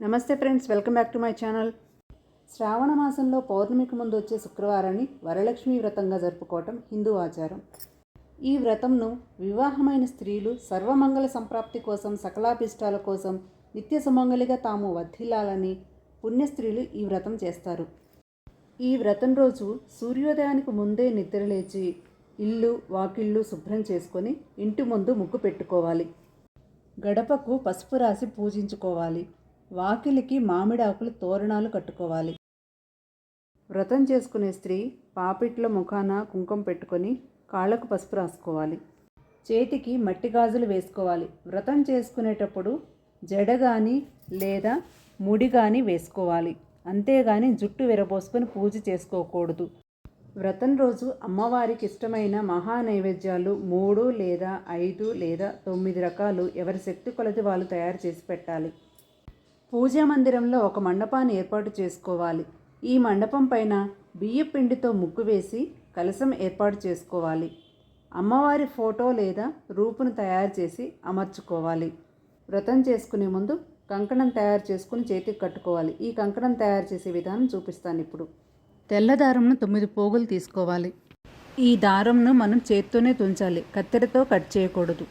నమస్తే friends welcome back to my channel. Shravana మాసంలో పౌర్ణమికి ముందు వచ్చే శుక్రవారాన్ని వరలక్ష్మి వ్రతంగా జరుపుకోవటం హిందూ ఆచారం. ఈ వ్రతంను వివాహమైన స్త్రీలు సర్వమంగళ సంప్రాప్తి కోసం సకలాభిష్టాల కోసం నిత్య సుమంగళిగా తాము వర్ధిల్లాలని పుణ్య స్త్రీలు ఈ వ్రతం చేస్తారు. ఈ వ్రతం రోజు సూర్యోదయానికి ముందే నిద్రలేచి ఇల్లు వాకిళ్ళు శుభ్రం చేసుకొని ఇంటి ముందు ముగ్గు పెట్టుకోవాలి. గడపకు పసుపు రాసి పూజించుకోవాలి. వాకిలికి మామిడాకులు తోరణాలు కట్టుకోవాలి. వ్రతం చేసుకునే స్త్రీ పాపిట్ల ముఖాన కుంకుమ పెట్టుకొని కాళ్ళకు పసుపు రాసుకోవాలి. చేతికి మట్టి గాజులు వేసుకోవాలి. వ్రతం చేసుకునేటప్పుడు జడ కానీ లేదా ముడి కానీ వేసుకోవాలి. అంతేగాని జుట్టు విరబోసుకొని పూజ చేసుకోకూడదు. వ్రతం రోజు అమ్మవారికి ఇష్టమైన మహా నైవేద్యాలు మూడు లేదా ఐదు లేదా తొమ్మిది రకాలు ఎవరి శక్తి కొలది వాళ్ళు తయారు చేసి పెట్టాలి. పూజా మందిరంలో ఒక మండపాన్ని ఏర్పాటు చేసుకోవాలి. ఈ మండపం పైన బియ్య పిండితో ముగ్గు వేసి కలశం ఏర్పాటు చేసుకోవాలి. అమ్మవారి ఫోటో లేదా రూపును తయారు చేసి అమర్చుకోవాలి. వ్రతం చేసుకునే ముందు కంకణం తయారు చేసుకుని చేతికి కట్టుకోవాలి. ఈ కంకణం తయారు చేసే విధానం చూపిస్తాను ఇప్పుడు. తెల్ల దారంను తొమ్మిది పోగులు తీసుకోవాలి. ఈ దారంను మనం చేత్తోనే తుంచాలి. కత్తెరతో కట్ చేయకూడదు.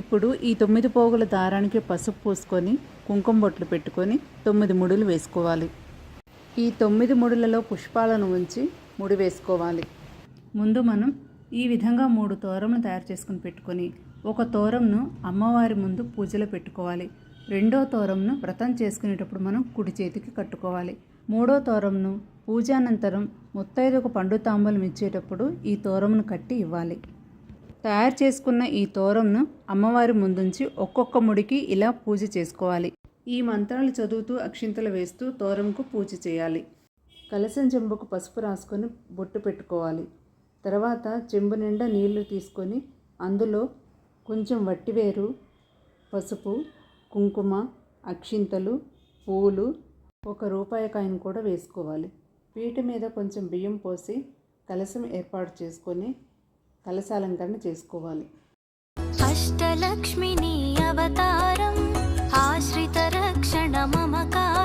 ఇప్పుడు ఈ తొమ్మిది పోగుల దారానికి పసుపు పూసుకొని కుంకుమ బొట్లు పెట్టుకొని తొమ్మిది ముడులు వేసుకోవాలి. ఈ తొమ్మిది ముడులలో పుష్పాలను ఉంచి ముడి వేసుకోవాలి. ముందు మనం ఈ విధంగా మూడు తోరములు తయారు చేసుకుని పెట్టుకొని ఒక తోరంను అమ్మవారి ముందు పూజలో పెట్టుకోవాలి. రెండో తోరంను వ్రతం చేసుకునేటప్పుడు మనం కుడి చేతికి కట్టుకోవాలి. మూడో తోరంను పూజానంతరం ముత్తైదుకు పండు తాంబూలం ఇచ్చేటప్పుడు ఈ తోరమును కట్టి ఇవ్వాలి. తయారు చేసుకున్న ఈ తోరంను అమ్మవారి ముందుంచి ఒక్కొక్క ముడికి ఇలా పూజ చేసుకోవాలి. ఈ మంత్రాలు చదువుతూ అక్షింతలు వేస్తూ తోరంకు పూజ చేయాలి. కలసం చెంబుకు పసుపు రాసుకొని బొట్టు పెట్టుకోవాలి. తర్వాత చెంబు నిండా నీళ్ళు తీసుకొని అందులో కొంచెం వట్టివేరు పసుపు కుంకుమ అక్షింతలు పూలు ఒక రూపాయి కాయను కూడా వేసుకోవాలి. పీట మీద కొంచెం బియ్యం పోసి కలసం ఏర్పాటు చేసుకొని కలశాలంకరణ చేసుకోవాలి. అష్టలక్ష్మిని అవతారం ఆశ్రిత రక్షణ మమకారం.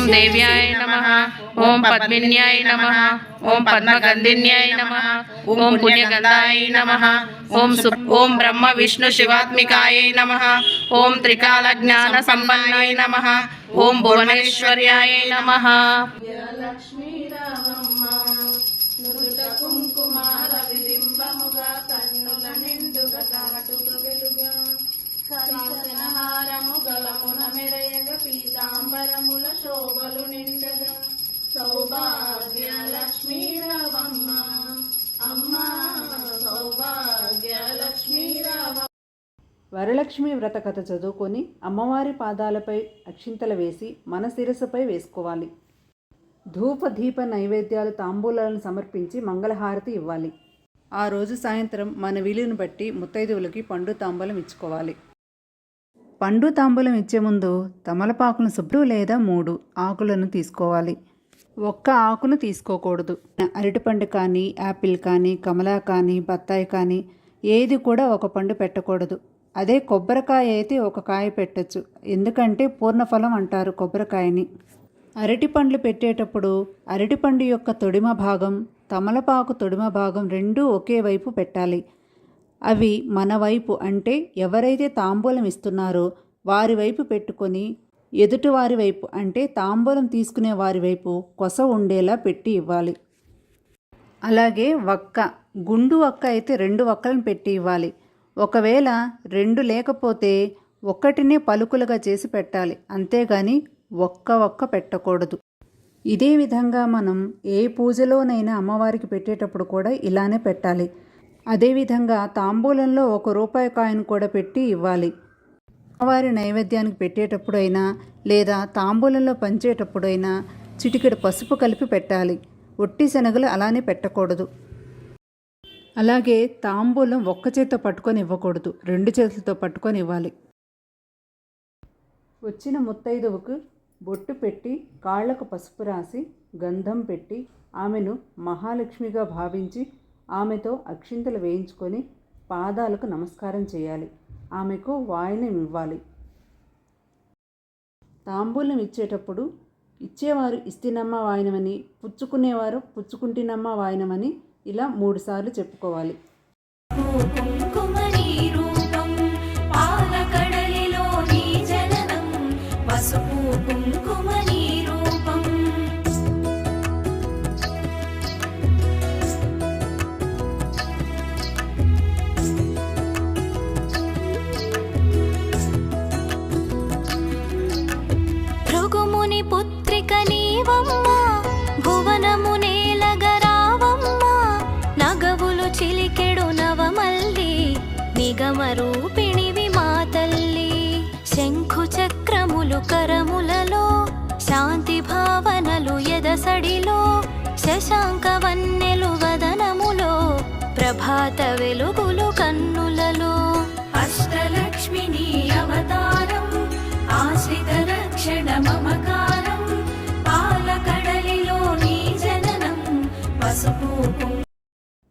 ओम देव्याय नमः, ओम पद्मिन्याय नमः, ओम पद्मगंधिन्याय नमः, ओम पुण्यगंधाय नमः, ओम ओम ब्रह्म विष्णु शिवात्मिकाय नमः, ओम त्रिकाल ज्ञान संपन्नाय नमः, ओम भुवनेश्वर्याय नमः। लक्ष्मी कुंकुमार శోభలు నిండగా సౌభాగ్య లక్ష్మీ రావమ్మ. సౌభాగ్య లక్ష్మీ వరలక్ష్మి వ్రత కథ చదువుకొని అమ్మవారి పాదాలపై అక్షింతలు వేసి మన శిరస్సుపై వేసుకోవాలి. ధూప దీప నైవేద్యాలు తాంబూలాలను సమర్పించి మంగళహారతి ఇవ్వాలి. ఆ రోజు సాయంత్రం మన వీలుని బట్టి ముత్తైదువులకి పండు తాంబూలం ఇచ్చుకోవాలి. పండు తాంబూలం ఇచ్చే ముందు తమలపాకును శుభ్రం లేదా మూడు ఆకులను తీసుకోవాలి. ఒక్క ఆకును తీసుకోకూడదు. అరటిపండు కానీ యాపిల్ కానీ కమలా కానీ బత్తాయి కానీ ఏది కూడా ఒక పండు పెట్టకూడదు. అదే కొబ్బరికాయ అయితే ఒక కాయ పెట్టచ్చు. ఎందుకంటే పూర్ణఫలం అంటారు కొబ్బరికాయని. అరటిపండ్లు పెట్టేటప్పుడు అరటిపండు యొక్క తొడిమ భాగం తమలపాకు తొడిమ భాగం రెండూ ఒకే వైపు పెట్టాలి. అవి మన వైపు అంటే ఎవరైతే తాంబూలం ఇస్తున్నారో వారి వైపు పెట్టుకొని ఎదుటివారి వైపు అంటే తాంబూలం తీసుకునే వారి వైపు కొస ఉండేలా పెట్టి ఇవ్వాలి. అలాగే వక్క గుండు వక్క అయితే రెండు వక్కలను పెట్టి ఇవ్వాలి. ఒకవేళ రెండు లేకపోతే ఒక్కటినే పలుకులుగా చేసి పెట్టాలి. అంతేగాని ఒక్క ఒక్క పెట్టకూడదు. ఇదే విధంగా మనం ఏ పూజలోనైనా అమ్మవారికి పెట్టేటప్పుడు కూడా ఇలానే పెట్టాలి. అదేవిధంగా తాంబూలంలో ఒక రూపాయి కాయిన్ కూడా పెట్టి ఇవ్వాలి. అమ్మవారి నైవేద్యానికి పెట్టేటప్పుడైనా లేదా తాంబూలంలో పంచేటప్పుడైనా చిటికెడు పసుపు కలిపి పెట్టాలి. ఒట్టి శనగలు అలానే పెట్టకూడదు. అలాగే తాంబూలం ఒక్క చేత్తో పట్టుకొని ఇవ్వకూడదు. రెండు చేతులతో పట్టుకొని ఇవ్వాలి. వచ్చిన ముత్తైదువుకు బొట్టు పెట్టి కాళ్ళకు పసుపు రాసి గంధం పెట్టి ఆమెను మహాలక్ష్మిగా భావించి ఆమెతో అక్షింతలు వేయించుకొని పాదాలకు నమస్కారం చేయాలి. ఆమెకు వాయినం ఇవ్వాలి. తాంబూలం ఇచ్చేటప్పుడు ఇచ్చేవారు ఇస్తినమ్మ వాయినమని పుచ్చుకునేవారు పుచ్చుకుంటినమ్మ వాయినమని ఇలా మూడుసార్లు చెప్పుకోవాలి. ఎదసడిలో శశాంక వన్నెలు వదనములో ప్రభాత వెలుగులు కన్నులలో. అష్టలక్ష్మిని అవతారం ఆశ్రిత రక్షణ మమకారం పాలకడలిలో నీ జననం పసుపు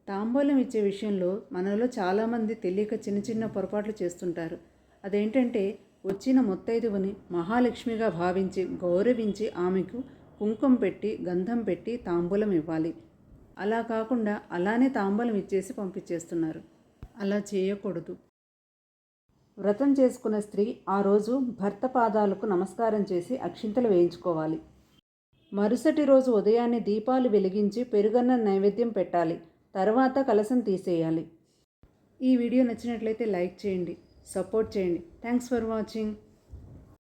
తాంబూలం ఇచ్చే విషయంలో మనలో చాలామంది తెలియక చిన్న చిన్న పొరపాట్లు చేస్తుంటారు. అదేంటంటే వచ్చిన ముత్తైదువుని మహాలక్ష్మిగా భావించి గౌరవించి ఆమెకు కుంకుమ పెట్టి గంధం పెట్టి తాంబూలం ఇవ్వాలి. అలా కాకుండా అలానే తాంబూలం ఇచ్చేసి పంపించేస్తున్నారు. అలా చేయకూడదు. వ్రతం చేసుకున్న స్త్రీ ఆ రోజు భర్త పాదాలకు నమస్కారం చేసి అక్షింతలు వేయించుకోవాలి. మరుసటి రోజు ఉదయాన్నే దీపాలు వెలిగించి పెరుగన్న నైవేద్యం పెట్టాలి. తర్వాత కలసం తీసేయాలి. ఈ వీడియో నచ్చినట్లయితే లైక్ చేయండి సపోర్ట్ చేయండి. Thanks for watching.